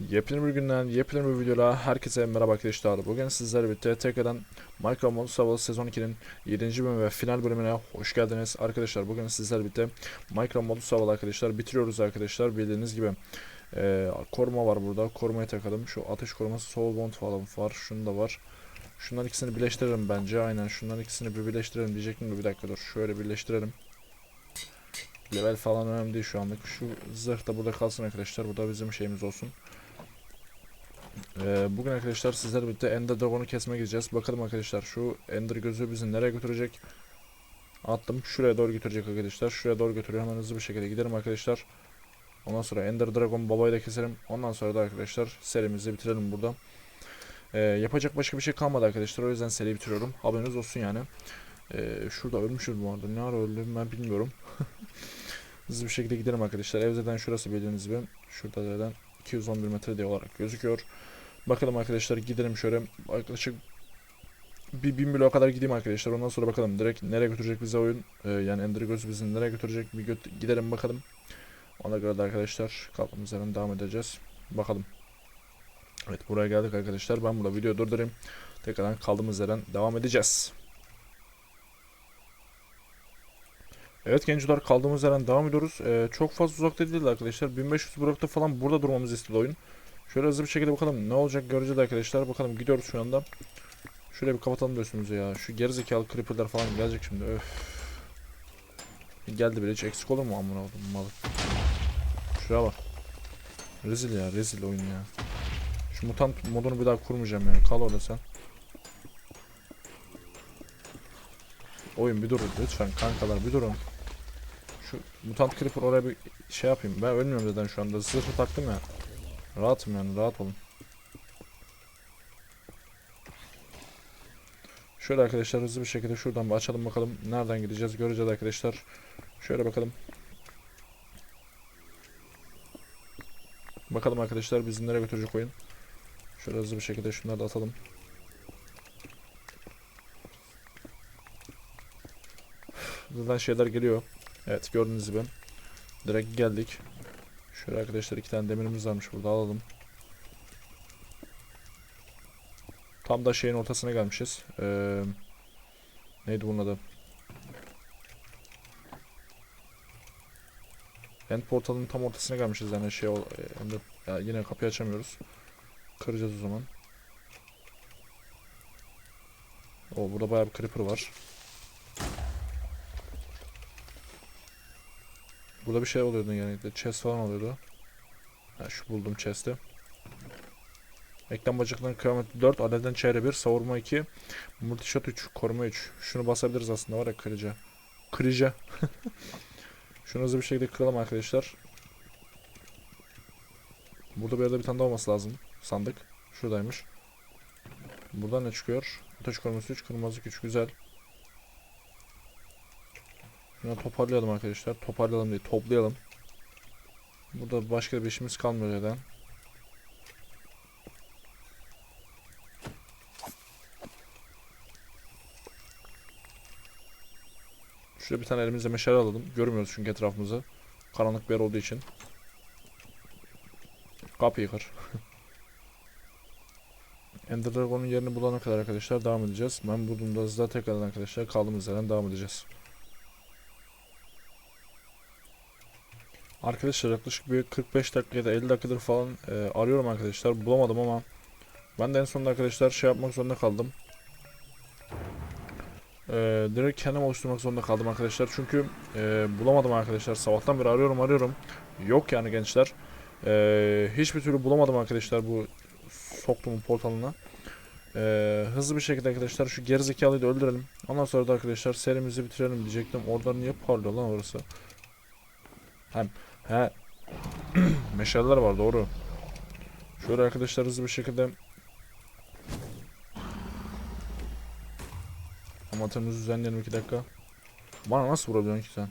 Yepyeni bir günden, yepyeni bir videoda herkese merhaba arkadaşlar. Bugün sizlerle birlikte tekrardan Minecraft Modus Havalı sezon 2'nin 7. bölümü ve final bölümüne hoş geldiniz. Arkadaşlar bugün sizlerle birlikte Minecraft Modus Havalı arkadaşlar bitiriyoruz arkadaşlar. Bildiğiniz gibi Ee, koruma var burada. Korumayı takalım. Şu ateş koruması Soul Bond falan var. Şunu da var. Şunların ikisini birleştirelim bence. Aynen şunların ikisini bir birleştirelim diyecektim de bir dakika dur. Şöyle birleştirelim. Level falan önemli değil şu anlık. Şu zırh da burada kalsın arkadaşlar. Bu da bizim şeyimiz olsun. Ee, bugün arkadaşlar sizlerle birlikte Ender Dragon'u kesmeye gideceğiz. Bakalım arkadaşlar şu Ender gözü bizi nereye götürecek? Attım. Şuraya doğru götürecek arkadaşlar. Şuraya doğru götürüyor. Hemen hızlı bir şekilde gidelim arkadaşlar. Ondan sonra Ender Dragon babayı da keselim. Ondan sonra da arkadaşlar serimizi bitirelim burada. Ee, yapacak başka bir şey kalmadı arkadaşlar. O yüzden seriyi bitiriyorum. Haberiniz olsun yani. Ee, şurada ölmüşüm bu arada. Ne ara öldüm ben bilmiyorum. Hızlı bir şekilde gidelim arkadaşlar. Ev zaten şurası bildiğiniz gibi. Şurada zaten 211 metre diye olarak gözüküyor. Bakalım arkadaşlar gidelim şöyle yaklaşık bir bin bloğa kadar gideyim arkadaşlar. Ondan sonra bakalım direkt nereye götürecek bize oyun. Ee, yani Ender Göz bizi nereye götürecek bir göt- gidelim bakalım. Ona göre de arkadaşlar kaldığımız yerden devam edeceğiz. Bakalım. Evet buraya geldik arkadaşlar. Ben burada video durdurayım. Tekrardan kaldığımız yerden devam edeceğiz. Evet gençler kaldığımız yerden devam ediyoruz. Ee, çok fazla uzakta değil arkadaşlar. 1500 blokta falan burada durmamızı istedi oyun. Şöyle hızlı bir şekilde bakalım ne olacak göreceğiz arkadaşlar. Bakalım gidiyoruz şu anda. Şöyle bir kapatalım da ya. Şu gerizekalı creeper'lar falan gelecek şimdi. Öf. Geldi bile hiç eksik olur mu amına oldum malı. Şuraya bak. Rezil ya rezil oyun ya. Şu mutant modunu bir daha kurmayacağım yani. Kal orada sen. Oyun bir durun lütfen kankalar bir durun. Şu mutant creeper oraya bir şey yapayım. Ben ölmüyorum zaten şu anda. Zırhı taktım ya. Rahatım yani rahat olun. Şöyle arkadaşlar hızlı bir şekilde şuradan bir açalım bakalım. Nereden gideceğiz göreceğiz arkadaşlar. Şöyle bakalım. Bakalım arkadaşlar bizi nereye götürecek oyun. Şöyle hızlı bir şekilde şunları da atalım. Buradan şeyler geliyor. Evet gördüğünüz gibi. Direkt geldik. Şöyle arkadaşlar iki tane demirimiz varmış burada alalım. Tam da şeyin ortasına gelmişiz. Ee, neydi bunun adı? End portalının tam ortasına gelmişiz yani şey ender- ya yine kapıyı açamıyoruz. Kıracağız o zaman. O burada bayağı bir creeper var. Burada bir şey oluyordu yani chest falan oluyordu. Ha, şu buldum chest'i. Eklem bacaklarının kıyameti 4, adeden çeyre 1, savurma 2, multishot 3, koruma 3. Şunu basabiliriz aslında var ya kırıcı. Kırıcı. Şunu hızlı bir şekilde kıralım arkadaşlar. Burada bir yerde bir tane daha olması lazım. Sandık. Şuradaymış. Buradan ne çıkıyor? Ateş koruması 3, kırmızı 3. Güzel. Şunu toparlayalım arkadaşlar. Toparlayalım değil, toplayalım. Burada başka bir işimiz kalmıyor zaten. Şurada bir tane elimizde meşale alalım. Görmüyoruz çünkü etrafımızı. Karanlık bir yer olduğu için. Kapıyı kır. Ender Dragon'un yerini bulana kadar arkadaşlar devam edeceğiz. Ben bulduğumda hızla tekrardan arkadaşlar kaldığımız yerden devam edeceğiz. Arkadaşlar yaklaşık bir 45 dakika ya da 50 dakikadır falan e, arıyorum arkadaşlar. Bulamadım ama ben de en sonunda arkadaşlar şey yapmak zorunda kaldım. E, direkt kendim oluşturmak zorunda kaldım arkadaşlar. Çünkü e, bulamadım arkadaşlar. Sabahtan beri arıyorum arıyorum. Yok yani gençler. E, hiçbir türlü bulamadım arkadaşlar bu soktuğum portalına. E, hızlı bir şekilde arkadaşlar şu gerizekalıyı da öldürelim. Ondan sonra da arkadaşlar serimizi bitirelim diyecektim. Orada niye parlıyor lan orası? Hem He. Meşaleler var doğru. Şöyle arkadaşlar hızlı bir şekilde Amatörümüzü düzenleyelim 2 dakika. Bana nasıl vurabiliyorsun ki sen?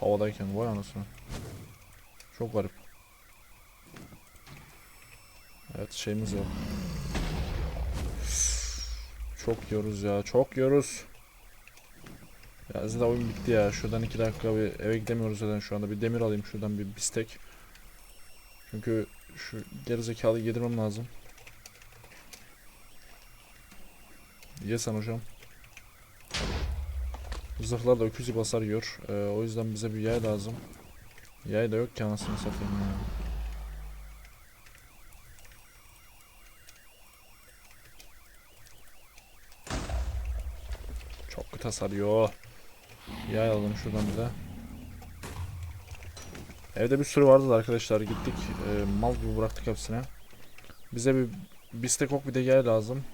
Havadayken vay anasını. Çok garip. Evet şeyimiz yok. Çok yiyoruz ya çok yiyoruz. Ya zaten oyun bitti ya. Şuradan iki dakika bir eve gidemiyoruz zaten şu anda. Bir demir alayım şuradan bir bistek. Çünkü şu gerizekalı yedirmem lazım. Ye sen hocam. Zırhlar da öküz gibi yiyor. Ee, o yüzden bize bir yay lazım. Yay da yok ki anasını satayım ya. Çok kötü hasar yiyor. Yay alalım şuradan bir de. Evde bir sürü vardı da arkadaşlar gittik e, mal gibi bıraktık hepsine. Bize bir bistek ok bir de yay lazım.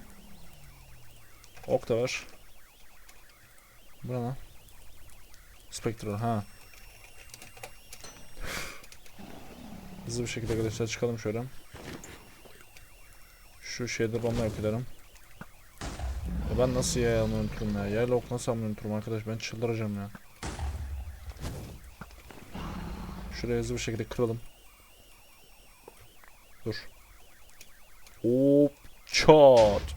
Ok da var. Bu ne? Spectral ha. Hızlı bir şekilde arkadaşlar çıkalım şöyle. Şu şeyde bomba yok edelim. Ben nasıl yay almayı unuturum ya? Yayla ok nasıl almayı unuturum arkadaş? Ben çıldıracağım ya. Şuraya hızlı bir şekilde kıralım. Dur. Hop çat.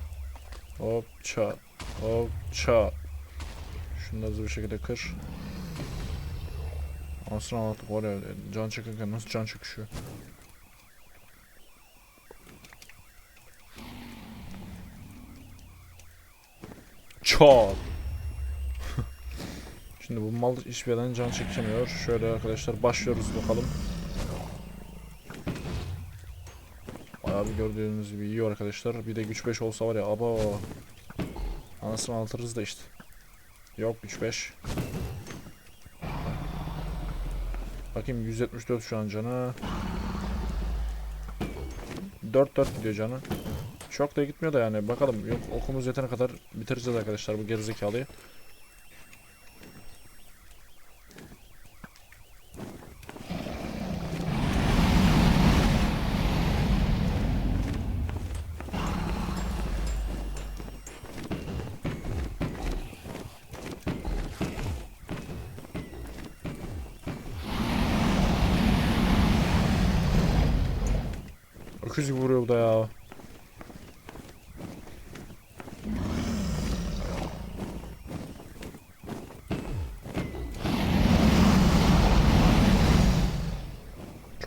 Hop çat. Hop çat. Şunu da hızlı bir şekilde kır. Anasını anlattık var ya can çekirken nasıl can çekişiyor. Çat. Şimdi bu mal hiçbir yerden can çekemiyor. Şöyle arkadaşlar başlıyoruz bakalım. Bayağı bir gördüğünüz gibi yiyor arkadaşlar. Bir de güç 5 olsa var ya aba. Anasını altırız da işte. Yok güç 5. Bakayım 174 şu an canı. 4-4 gidiyor canı. Çok da gitmiyor da yani bakalım yok okumuz yetene kadar bitireceğiz arkadaşlar bu gerizekalıyı. Öküz gibi vuruyor da ya.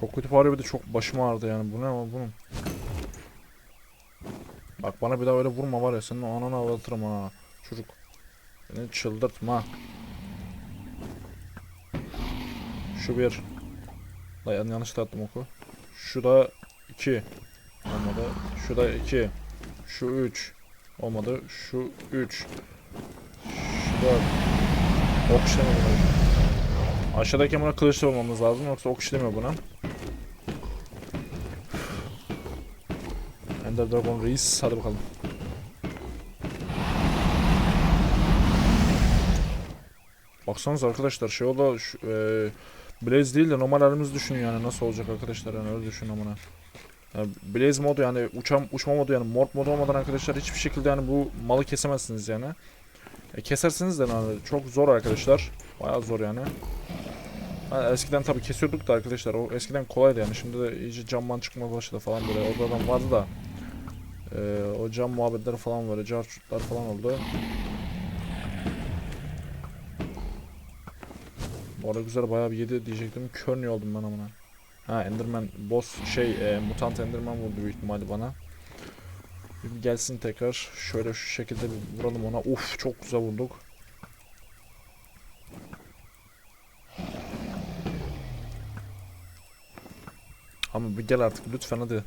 Çok kötü fare bir de çok başım ağrıdı yani. Bu ne ama bunun? Bak bana bir daha öyle vurma var ya senin ananı avlatırım ha. Çocuk. Beni çıldırtma. Şu bir. Lan yan- yanlış attım oku. Şu da iki. Olmadı. Şu da iki. Şu üç. Olmadı. Şu üç. Şu dört. Ok işlemiyor. Aşağıdaki buna kılıçla olmamız lazım yoksa ok işlemiyor buna. Ender Dragon Reis hadi bakalım. Baksanıza arkadaşlar şey o da şu, e, Blaze değil de normal halimizi düşünün yani nasıl olacak arkadaşlar yani öyle düşün amına. Yani Blaze modu yani uçam uçma modu yani morp modu olmadan arkadaşlar hiçbir şekilde yani bu malı kesemezsiniz yani. E, kesersiniz de yani çok zor arkadaşlar. Bayağı zor yani. Ha, eskiden tabi kesiyorduk da arkadaşlar o eskiden kolaydı yani şimdi de iyice camdan çıkmaya başladı falan böyle orada adam vardı da e, o cam muhabbetleri falan var carçutlar falan oldu. Bu arada güzel bayağı bir yedi diyecektim kör oldum ben amına. Ha Enderman boss şey e, mutant Enderman vurdu büyük ihtimalle bana. Bir gelsin tekrar şöyle şu şekilde bir vuralım ona. Uf çok güzel vurduk. Ama bir gel artık lütfen hadi.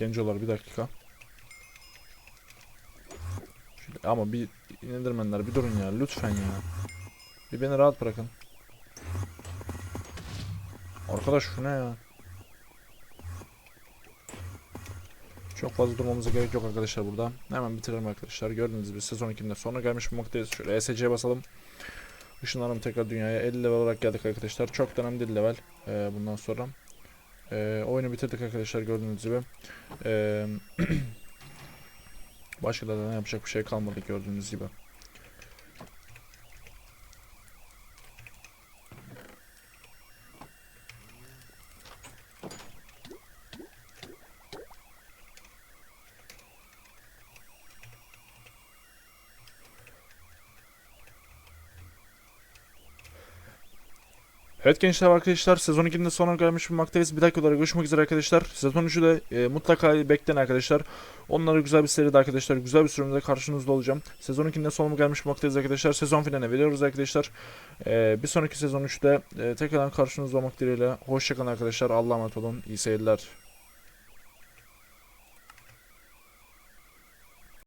Gencolar bir dakika. Şöyle, ama bir indirmenler bir durun ya lütfen ya. Bir beni rahat bırakın. Arkadaş şu ne ya? Çok fazla durmamıza gerek yok arkadaşlar burada. Hemen bitirelim arkadaşlar. Gördüğünüz gibi sezon 2'nin de sonuna gelmiş bulunmaktayız. Şöyle ESC'ye basalım. Işınlanalım tekrar dünyaya. 50 level olarak geldik arkadaşlar. Çok da önemli değil level. Ee, bundan sonra. Ee, oyunu bitirdik arkadaşlar gördüğünüz gibi. Ee, başka da yapacak bir şey kalmadı gördüğünüz gibi. Evet gençler arkadaşlar sezon 2'nin de sonuna gelmiş bulunmaktayız. Bir dakika olarak görüşmek üzere arkadaşlar. Sezon 3'ü de e, mutlaka bekleyin arkadaşlar. Onlara güzel bir seride arkadaşlar. Güzel bir sürümde karşınızda olacağım. Sezon 2'nin de sonuna gelmiş bulunmaktayız arkadaşlar. Sezon finaline veriyoruz arkadaşlar. E, bir sonraki sezon 3'te e, tekrardan karşınızda olmak dileğiyle. Hoşçakalın arkadaşlar. Allah'a emanet olun. İyi seyirler.